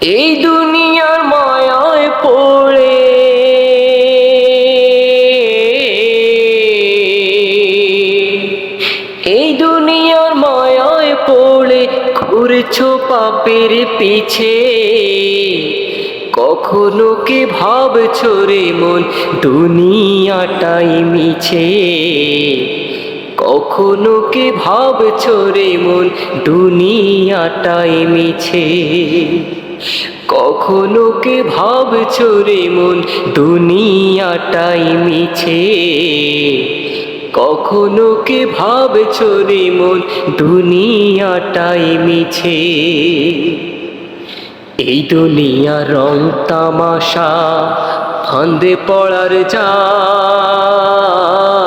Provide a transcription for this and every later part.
এই দুনিয়ার মায়ায় পড়ে। এই দুনিয়ার মায়ায় পড়ে, ঘুরছো পাপের পিছে। কখনো কি ভাবছ রে মন, দুনিয়াটাই মিছে? কখনো কি ভাবছ রে মন? দুনিয়াটাই মিছে। কখনো কি ভাবছ রে মন? দুনিয়াটাই মিছে। কখনো কি ভাবছ রে মন? দুনিয়াটাই মিছে। এই দুনিয়া রং তামাশা, ফান্দে পড়ার জাল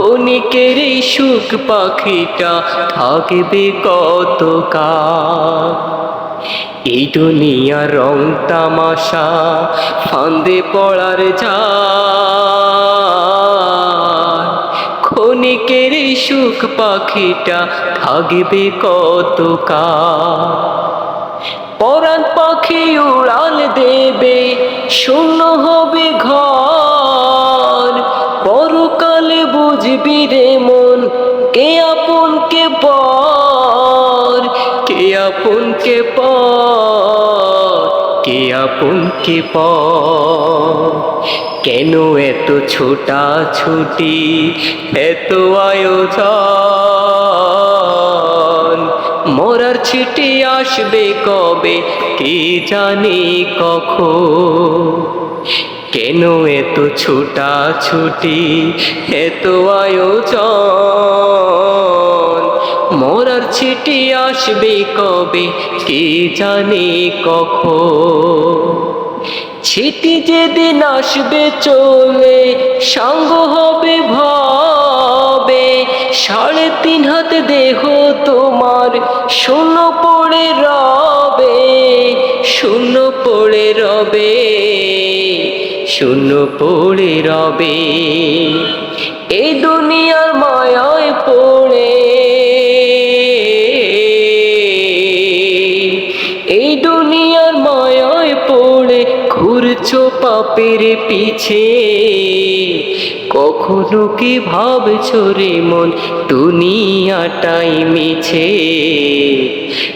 ক্ষণিকের সুখ পাখিটা থাকবে কতকাল? এই দুনিয়া রং তামাশা ফান্দে পড়ার জাল ক্ষণিকের সুখ পাখিটা থাকবে কতকাল? পরাণ পাখি উড়াল দেবে, শূন্য হবে ঘর। বুঝবি রে মন? কে আপন কে পর? কে আপন কে পর? কে আপন কে পর? কেন এত ছোটা ছুটি এত আয়োজন? মরার ছিটি আসবে কবে, কে জানে কখন? কেন এত ছোটা ছুটি এত আয়োজন। মরার ছিটি আসবে কবে? কে জানে কখন? ছিটি যেদিন আসবে চলে, সঙ্গ হবে ভবে। সাড়ে তিন হাত দেহ তোমার, শূন্য পড়ে রবে, শূন্য পড়ে রবে। শূন্য পড়ে রবে। এই দুনিয়ার মায়ায় পড়ে। এই দুনিয়ার মায়ায় পড়ে, ঘুরছো পাপের পিছে। কখনো কি ভাবছ রে মন, দুনিয়াটাই মিছে?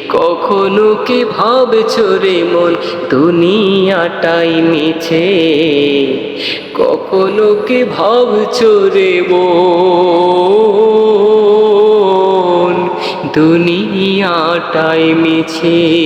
কখনো কি ভাবছ রে মন? দুনিয়াটাই মিছে। কখনো কি ভাবছ রে মন? দুনিয়াটাই মিছে।